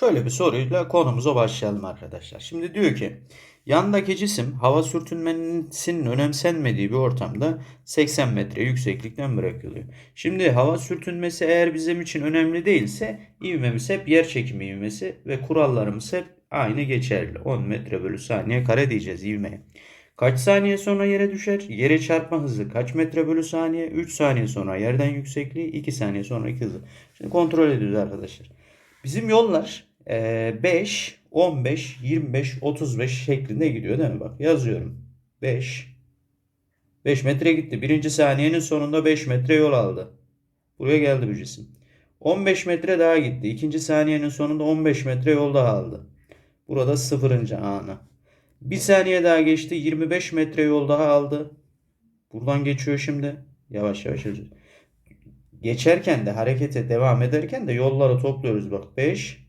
Şöyle bir soruyla konumuza başlayalım arkadaşlar. Şimdi diyor ki yandaki cisim hava sürtünmesinin önemsenmediği bir ortamda 80 metre yükseklikten bırakılıyor. Şimdi hava sürtünmesi eğer bizim için önemli değilse ivmemiz hep yer çekimi ivmesi ve kurallarımız hep aynı geçerli. 10 metre bölü saniye kare diyeceğiz ivmeye. Kaç saniye sonra yere düşer? Yere çarpma hızı kaç metre bölü saniye? 3 saniye sonra yerden yüksekliği, 2 saniye sonraki hızı. Şimdi kontrol ediyoruz arkadaşlar. Bizim yollar 5, 15, 25, 35 şeklinde gidiyor değil mi? Bak yazıyorum. 5, 5 metre gitti. Birinci saniyenin sonunda 5 metre yol aldı. Buraya geldi bu cisim. 15 metre daha gitti. İkinci saniyenin sonunda 15 metre yol daha aldı. Burada sıfırıncı anı. Bir saniye daha geçti. 25 metre yol daha aldı. Buradan geçiyor şimdi. Yavaş yavaş. Geçerken de harekete devam ederken de yolları topluyoruz. Bak 5,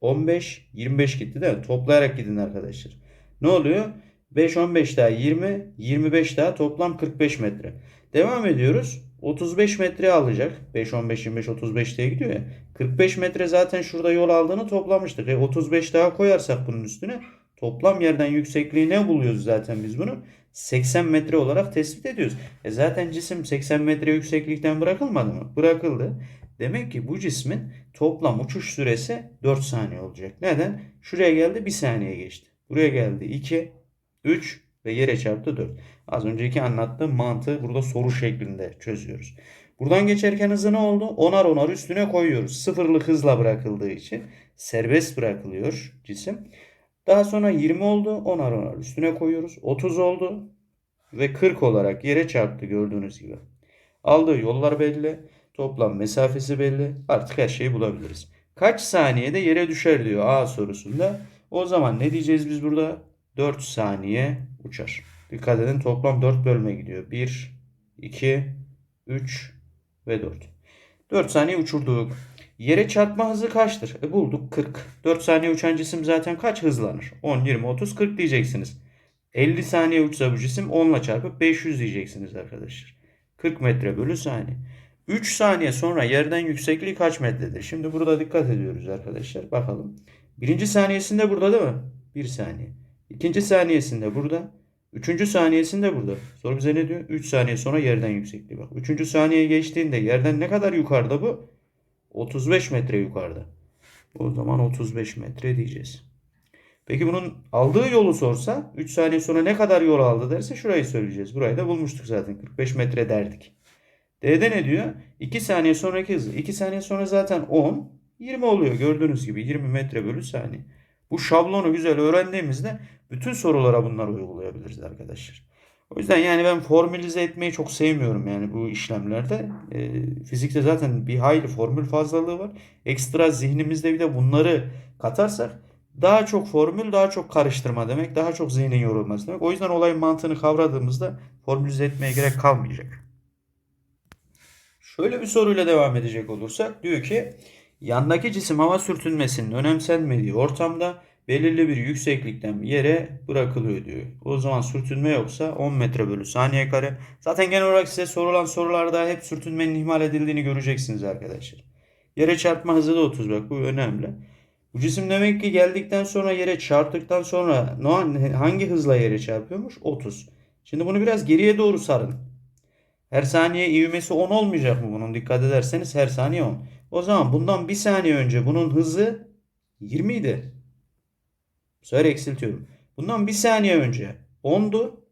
15, 25 gitti değil mi? Toplayarak gidin arkadaşlar. Ne oluyor? 5, 15 daha 20, 25 daha toplam 45 metre. Devam ediyoruz. 35 metre alacak. 5, 15, 25, 35 diye gidiyor ya. 45 metre zaten şurada yol aldığını toplamıştık. E 35 daha koyarsak bunun üstüne toplam yerden yüksekliği ne buluyoruz zaten biz bunu? 80 metre olarak tespit ediyoruz. E zaten cisim 80 metre yükseklikten bırakılmadı mı? Bırakıldı. Demek ki bu cismin toplam uçuş süresi 4 saniye olacak. Neden? Şuraya geldi 1 saniye geçti. Buraya geldi 2, 3 ve yere çarptı 4. Az önceki anlattığım mantığı burada soru şeklinde çözüyoruz. Buradan geçerken hızı ne oldu? Onar onar üstüne koyuyoruz. Sıfırlık hızla bırakıldığı için serbest bırakılıyor cisim. Daha sonra 20 oldu. Onar onar üstüne koyuyoruz. 30 oldu. Ve 40 olarak yere çarptı gördüğünüz gibi. Aldığı yollar belli. Toplam mesafesi belli. Artık her şeyi bulabiliriz. Kaç saniyede yere düşer diyor A sorusunda. O zaman ne diyeceğiz biz burada? 4 saniye uçar. Dikkat edin toplam 4 bölme gidiyor. 1, 2, 3 ve 4. 4 saniye uçurduk. Yere çarpma hızı kaçtır? E bulduk 40. 4 saniye uçan cisim zaten kaç hızlanır? 10, 20, 30, 40 diyeceksiniz. 50 saniye uçsa bu cisim 10 ile çarpıp 500 diyeceksiniz arkadaşlar. 40 metre bölü saniye. 3 saniye sonra yerden yüksekliği kaç metredir? Şimdi burada dikkat ediyoruz arkadaşlar. Bakalım. Birinci saniyesinde burada değil mi? 1 saniye. İkinci saniyesinde burada. Üçüncü saniyesinde burada. Soru bize ne diyor? 3 saniye sonra yerden yüksekliği. Bak. Üçüncü saniye geçtiğinde yerden ne kadar yukarıda bu? 35 metre yukarıda. O zaman 35 metre diyeceğiz. Peki bunun aldığı yolu sorsa 3 saniye sonra ne kadar yol aldı derse şurayı söyleyeceğiz. Burayı da bulmuştuk zaten. 45 metre derdik. D'de ne diyor? 2 saniye sonraki hızı. 2 saniye sonra zaten 10. 20 oluyor gördüğünüz gibi 20 metre bölü saniye. Bu şablonu güzel öğrendiğimizde bütün sorulara bunları uygulayabiliriz arkadaşlar. O yüzden yani ben formülize etmeyi çok sevmiyorum yani bu işlemlerde. E, fizikte zaten bir hayli formül fazlalığı var. Ekstra zihnimizde bir de bunları katarsak daha çok formül, daha çok karıştırma demek, daha çok zihnin yorulması demek. O yüzden olayın mantığını kavradığımızda formülize etmeye gerek kalmayacak. Şöyle bir soruyla devam edecek olursak diyor ki yandaki cisim hava sürtünmesinin önemsenmediği ortamda belirli bir yükseklikten bir yere bırakılıyor diyor. O zaman sürtünme yoksa 10 metre bölü saniye kare. Zaten genel olarak size sorulan sorularda hep sürtünmenin ihmal edildiğini göreceksiniz arkadaşlar. Yere çarpma hızı da 30 bak bu önemli. Bu cisim demek ki geldikten sonra yere çarptıktan sonra hangi hızla yere çarpıyormuş? 30. Şimdi bunu biraz geriye doğru sarın. Her saniye ivmesi 10 olmayacak mı bunun? Dikkat ederseniz her saniye 10. O zaman bundan bir saniye önce bunun hızı 20 idi. Bu eksiltiyorum. Bundan bir saniye önce 10'du.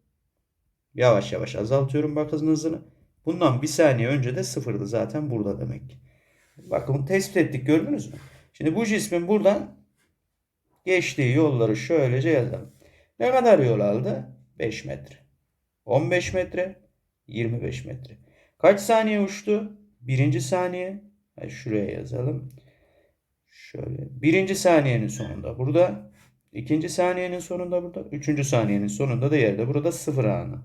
Yavaş yavaş azaltıyorum bak hızın hızını. Bundan bir saniye önce de sıfırdı zaten burada demek ki. Bakın tespit ettik gördünüz mü? Şimdi bu cismin buradan geçtiği yolları şöylece yazalım. Ne kadar yol aldı? 5 metre. 15 metre. 25 metre. Kaç saniye uçtu? Birinci saniye. Yani şuraya yazalım. Şöyle. Birinci saniyenin sonunda burada. ikinci saniyenin sonunda burada. Üçüncü saniyenin sonunda da yerde. Burada sıfır anı.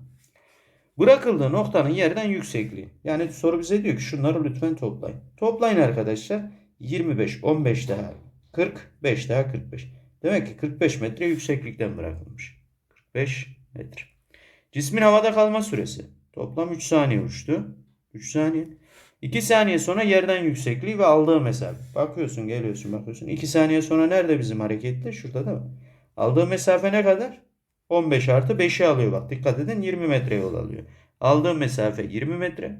Bırakıldığı noktanın yerden yüksekliği. Yani soru bize diyor ki şunları lütfen toplayın. Toplayın arkadaşlar. 25, 15 daha 40, 5 daha 45. Demek ki 45 metre yükseklikten bırakılmış. 45 metre. Cismin havada kalma süresi. Toplam 3 saniye uçtu. 3 saniye. 2 saniye sonra yerden yüksekliği ve aldığı mesafe. Bakıyorsun geliyorsun bakıyorsun. 2 saniye sonra nerede bizim hareketli? Şurada mi? Aldığı mesafe ne kadar? 15 artı 5'i alıyor bak. Dikkat edin 20 metre yol alıyor. Aldığı mesafe 20 metre.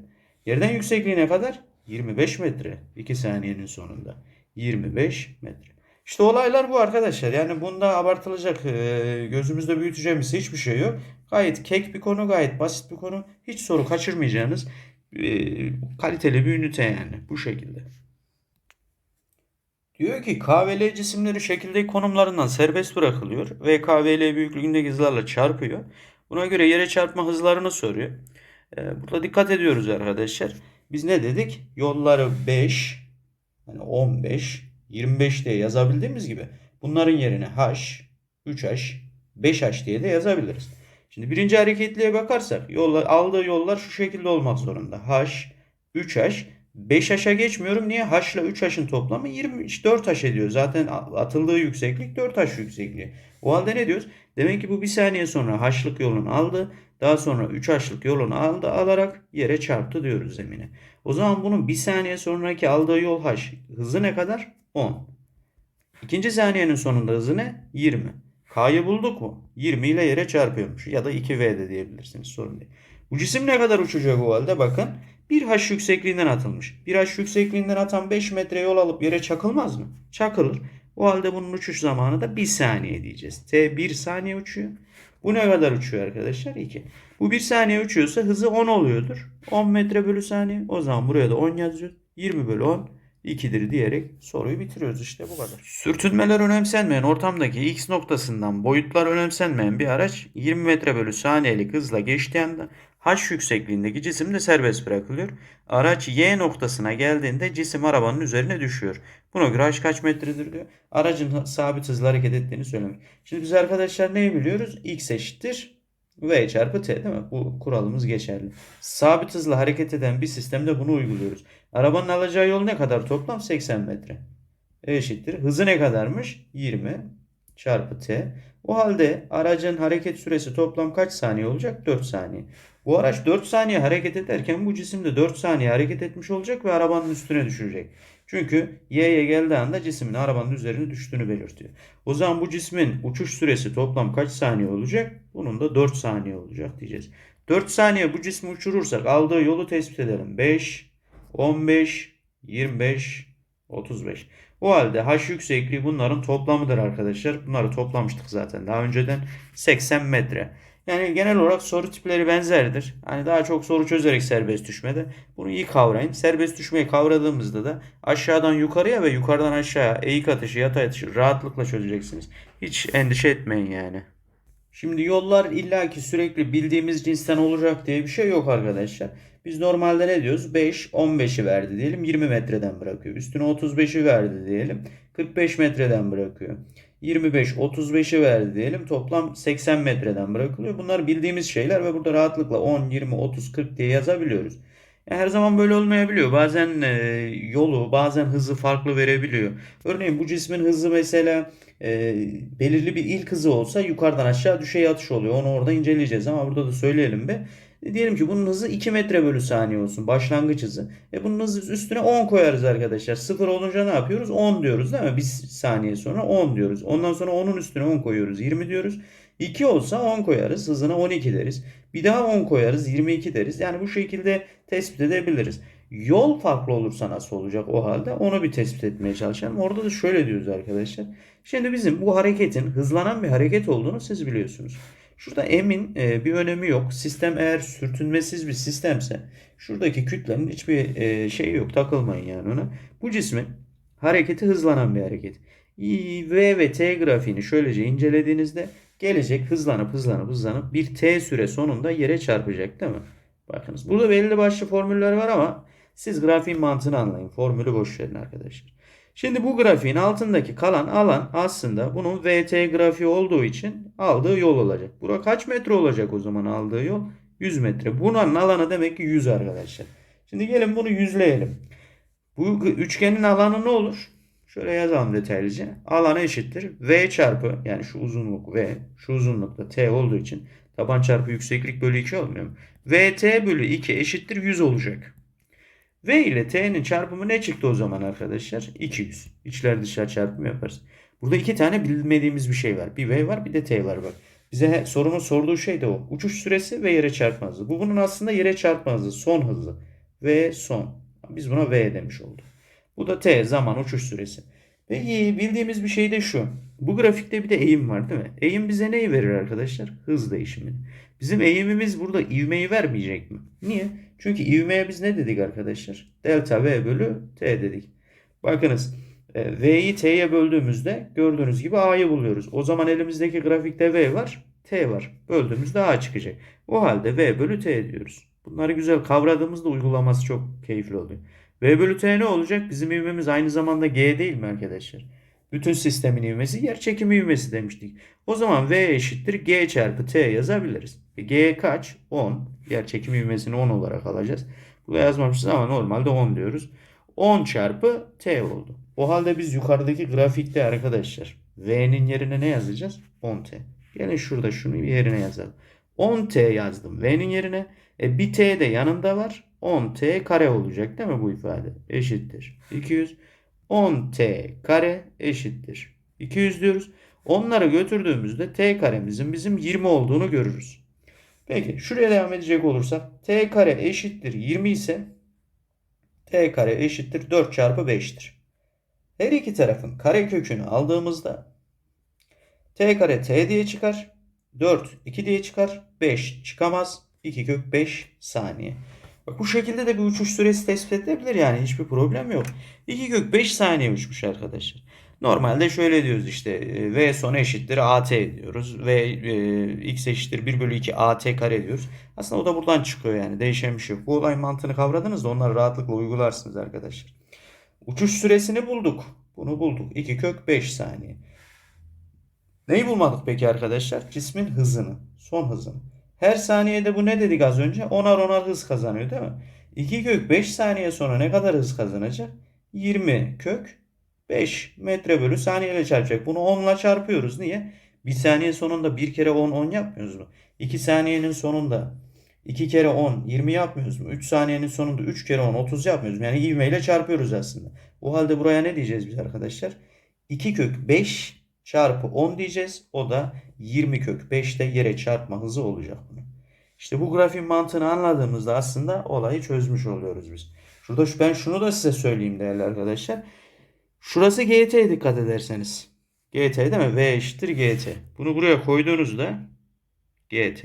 Yerden yüksekliği ne kadar? 25 metre. 2 saniyenin sonunda. 25 metre. İşte olaylar bu arkadaşlar. Yani bunda abartılacak, e, gözümüzde büyüteceğimiz hiçbir şey yok. Gayet kek bir konu, gayet basit bir konu. Hiç soru kaçırmayacağınız e, kaliteli bir ünite yani. Bu şekilde. Diyor ki KVL cisimleri şekildeki konumlarından serbest bırakılıyor ve KVL büyüklüğündeki hızlarla çarpıyor. Buna göre yere çarpma hızlarını soruyor. E, burada dikkat ediyoruz arkadaşlar. Biz ne dedik? Yolları 5, yani 15, 25 diye yazabildiğimiz gibi bunların yerine h, 3h, 5h diye de yazabiliriz. Şimdi birinci hareketliğe bakarsak yollar, aldığı yollar şu şekilde olmak zorunda. h, 3h, 5h'a geçmiyorum. Niye? h ile 3h'ın toplamı 24h ediyor. Zaten atıldığı yükseklik 4h yüksekliği. O halde ne diyoruz? Demek ki bu bir saniye sonra h'lık yolunu aldı. Daha sonra 3h'lık yolunu aldı alarak yere çarptı diyoruz zemine. O zaman bunun bir saniye sonraki aldığı yol h. Hızı ne kadar? 10. İkinci saniyenin sonunda hızı ne? 20. K'yı bulduk mu? 20 ile yere çarpıyormuş. Ya da 2V de diyebilirsiniz. Sorun değil. Bu cisim ne kadar uçacak o halde? Bakın. 1H yüksekliğinden atılmış. 1H yüksekliğinden atan 5 metre yol alıp yere çakılmaz mı? Çakılır. O halde bunun uçuş zamanı da 1 saniye diyeceğiz. T 1 saniye uçuyor. Bu ne kadar uçuyor arkadaşlar? 2. Bu 1 saniye uçuyorsa hızı 10 oluyordur. 10 metre bölü saniye. O zaman buraya da 10 yazıyoruz. 20 bölü 10 2'dir diyerek soruyu bitiriyoruz işte bu kadar. Sürtünmeler önemsenmeyen ortamdaki x noktasından boyutlar önemsenmeyen bir araç 20 metre bölü saniyelik hızla geçtiği anda h yüksekliğindeki cisim de serbest bırakılıyor. Araç y noktasına geldiğinde cisim arabanın üzerine düşüyor. Buna göre h kaç metredir diyor. Aracın sabit hızla hareket ettiğini söylemek. Şimdi biz arkadaşlar neyi biliyoruz? x eşittir V çarpı T değil mi? Bu kuralımız geçerli. Sabit hızla hareket eden bir sistemde bunu uyguluyoruz. Arabanın alacağı yol ne kadar toplam? 80 metre. E eşittir. Hızı ne kadarmış? 20 çarpı T. O halde aracın hareket süresi toplam kaç saniye olacak? 4 saniye. Bu araç 4 saniye hareket ederken bu cisim de 4 saniye hareket etmiş olacak ve arabanın üstüne düşecek. Çünkü Y'ye geldiği anda cismin arabanın üzerine düştüğünü belirtiyor. O zaman bu cismin uçuş süresi toplam kaç saniye olacak? Bunun da 4 saniye olacak diyeceğiz. 4 saniye bu cismi uçurursak aldığı yolu tespit edelim. 5, 15, 25, 35. O halde h yüksekliği bunların toplamıdır arkadaşlar. Bunları toplamıştık zaten daha önceden. 80 metre. Yani genel olarak soru tipleri benzerdir. Hani daha çok soru çözerek serbest düşmede. Bunu iyi kavrayın. Serbest düşmeyi kavradığımızda da aşağıdan yukarıya ve yukarıdan aşağıya eğik atışı, yatay atışı rahatlıkla çözeceksiniz. Hiç endişe etmeyin yani. Şimdi yollar illaki sürekli bildiğimiz cinsten olacak diye bir şey yok arkadaşlar. Biz normalde ne diyoruz? 5, 15'i verdi diyelim 20 metreden bırakıyor. Üstüne 35'i verdi diyelim 45 metreden bırakıyor. 25, 35'i verdi diyelim. Toplam 80 metreden bırakılıyor. Bunlar bildiğimiz şeyler ve burada rahatlıkla 10, 20, 30, 40 diye yazabiliyoruz. Yani her zaman böyle olmayabiliyor. Bazen e, yolu, bazen hızı farklı verebiliyor. Örneğin bu cismin hızı mesela e, belirli bir ilk hızı olsa yukarıdan aşağı düşey atış oluyor. Onu orada inceleyeceğiz ama burada da söyleyelim be. Diyelim ki bunun hızı 2 metre bölü saniye olsun. Başlangıç hızı. E bunun hızı üstüne 10 koyarız arkadaşlar. 0 olunca ne yapıyoruz? 10 diyoruz değil mi? Bir saniye sonra 10 diyoruz. Ondan sonra 10'un üstüne 10 koyuyoruz. 20 diyoruz. 2 olsa 10 koyarız. Hızına 12 deriz. Bir daha 10 koyarız. 22 deriz. Yani bu şekilde tespit edebiliriz. Yol farklı olursa nasıl olacak o halde onu bir tespit etmeye çalışalım. Orada da şöyle diyoruz arkadaşlar. Şimdi bizim bu hareketin hızlanan bir hareket olduğunu siz biliyorsunuz. Şurada emin e, bir önemi yok. Sistem eğer sürtünmesiz bir sistemse şuradaki kütlenin hiçbir e, şeyi yok. Takılmayın yani ona. Bu cismin hareketi hızlanan bir hareket. V ve T grafiğini şöylece incelediğinizde gelecek hızlanıp hızlanıp hızlanıp bir T süre sonunda yere çarpacak değil mi? Bakınız burada belli başlı formüller var ama siz grafiğin mantığını anlayın. Formülü boş verin arkadaşlar. Şimdi bu grafiğin altındaki kalan alan aslında bunun VT grafiği olduğu için aldığı yol olacak. Bura kaç metre olacak o zaman aldığı yol? 100 metre. Bunun alanı demek ki 100 arkadaşlar. Şimdi gelin bunu yüzleyelim. Bu üçgenin alanı ne olur? Şöyle yazalım detaylıca. Alanı eşittir. V çarpı yani şu uzunluk V, şu uzunluk da T olduğu için taban çarpı yükseklik bölü 2 olmuyor mu? VT bölü 2 eşittir 100 olacak. V ile T'nin çarpımı ne çıktı o zaman arkadaşlar? 200. İçler dışlar çarpımı yaparız. Burada iki tane bilmediğimiz bir şey var. Bir V var bir de T var bak. Bize sorunun sorduğu şey de o. Uçuş süresi ve yere çarpma hızı. Bu bunun aslında yere çarpma hızı. Son hızı. V son. Biz buna V demiş olduk. Bu da T zaman uçuş süresi. Peki bildiğimiz bir şey de şu. Bu grafikte bir de eğim var değil mi? Eğim bize neyi verir arkadaşlar? Hız değişimini. Bizim eğimimiz burada ivmeyi vermeyecek mi? Niye? Çünkü ivmeye biz ne dedik arkadaşlar? Delta V bölü T dedik. Bakınız e, V'yi T'ye böldüğümüzde gördüğünüz gibi A'yı buluyoruz. O zaman elimizdeki grafikte V var, T var. Böldüğümüzde A çıkacak. O halde V bölü T diyoruz. Bunları güzel kavradığımızda uygulaması çok keyifli oluyor. V bölü T ne olacak? Bizim ivmemiz aynı zamanda G değil mi arkadaşlar? Bütün sistemin ivmesi yer çekimi ivmesi demiştik. O zaman V eşittir G çarpı T yazabiliriz. E, G kaç? 10. Yer çekimi ivmesini 10 olarak alacağız. Burada yazmamışız ama normalde 10 diyoruz. 10 çarpı T oldu. O halde biz yukarıdaki grafikte arkadaşlar V'nin yerine ne yazacağız? 10T. Gelin şurada şunu yerine yazalım. 10T yazdım V'nin yerine. E bir T de yanında var. 10T kare olacak değil mi bu ifade? Eşittir. 200. 10T kare eşittir. 200 diyoruz. Onları götürdüğümüzde T karemizin bizim 20 olduğunu görürüz. Peki şuraya devam edecek olursak T kare eşittir 20 ise T kare eşittir 4 çarpı 5'tir. Her iki tarafın kare kökünü aldığımızda T kare T diye çıkar. 4 2 diye çıkar. 5 çıkamaz. 2 kök 5 saniye. Bak bu şekilde de bir uçuş süresi tespit edilebilir yani hiçbir problem yok. 2 kök 5 saniye uçmuş arkadaşlar. Normalde şöyle diyoruz işte e, V son eşittir AT diyoruz. ve e, X eşittir 1 bölü 2 AT kare diyoruz. Aslında o da buradan çıkıyor yani değişen bir şey yok. Bu olay mantığını kavradınız da onları rahatlıkla uygularsınız arkadaşlar. Uçuş süresini bulduk. Bunu bulduk. 2 kök 5 saniye. Neyi bulmadık peki arkadaşlar? Cismin hızını. Son hızını. Her saniyede bu ne dedik az önce? Onar onar hız kazanıyor değil mi? 2 kök 5 saniye sonra ne kadar hız kazanacak? 20 kök 5 metre bölü saniye ile çarpacak. Bunu 10 ile çarpıyoruz. Niye? Bir saniye sonunda bir kere 10 10 yapmıyoruz mu? 2 saniyenin sonunda 2 kere 10 20 yapmıyoruz mu? 3 saniyenin sonunda 3 kere 10 30 yapmıyoruz mu? Yani ivme ile çarpıyoruz aslında. O halde buraya ne diyeceğiz biz arkadaşlar? 2 kök 5 çarpı 10 diyeceğiz. O da 20 kök 5'te yere çarpma hızı olacak bunun. İşte bu grafiğin mantığını anladığımızda aslında olayı çözmüş oluyoruz biz. Şurada şu- ben şunu da size söyleyeyim değerli arkadaşlar. Şurası GT dikkat ederseniz. GT değil mi? V eşittir GT. Bunu buraya koyduğunuzda GT.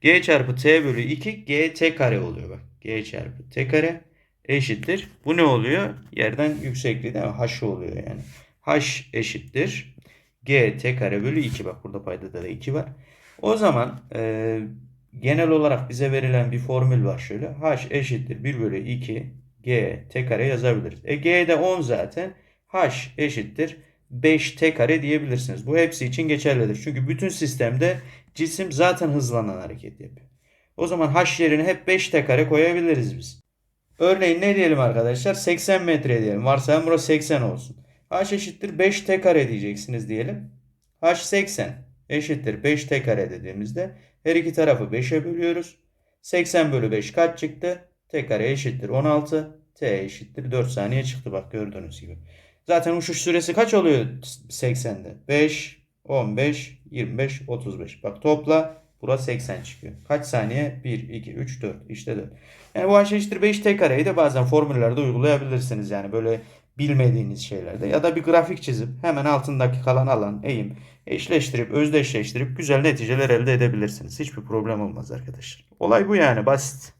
G çarpı T bölü 2 GT kare oluyor bak. G çarpı T kare eşittir. Bu ne oluyor? Yerden yüksekliği değil mi? H oluyor yani. H eşittir. G T kare bölü 2 bak burada paydada da 2 var. O zaman e, genel olarak bize verilen bir formül var şöyle. H eşittir 1 bölü 2 G T kare yazabiliriz. E G de 10 zaten. H eşittir 5 T kare diyebilirsiniz. Bu hepsi için geçerlidir. Çünkü bütün sistemde cisim zaten hızlanan hareket yapıyor. O zaman H yerine hep 5 T kare koyabiliriz biz. Örneğin ne diyelim arkadaşlar? 80 metre diyelim. Varsayalım burası 80 olsun. H eşittir 5 T kare diyeceksiniz diyelim. H 80 eşittir 5 T kare dediğimizde her iki tarafı 5'e bölüyoruz. 80 bölü 5 kaç çıktı? T kare eşittir 16. T eşittir 4 saniye çıktı bak gördüğünüz gibi. Zaten uçuş süresi kaç oluyor 80'de? 5, 15, 25, 35. Bak topla burası 80 çıkıyor. Kaç saniye? 1, 2, 3, 4. İşte 4. Yani bu h eşittir 5 t kareyi de bazen formüllerde uygulayabilirsiniz. Yani böyle bilmediğiniz şeylerde. Ya da bir grafik çizip hemen altındaki kalan alan, eğim eşleştirip, özdeşleştirip güzel neticeler elde edebilirsiniz. Hiçbir problem olmaz arkadaşlar. Olay bu yani basit.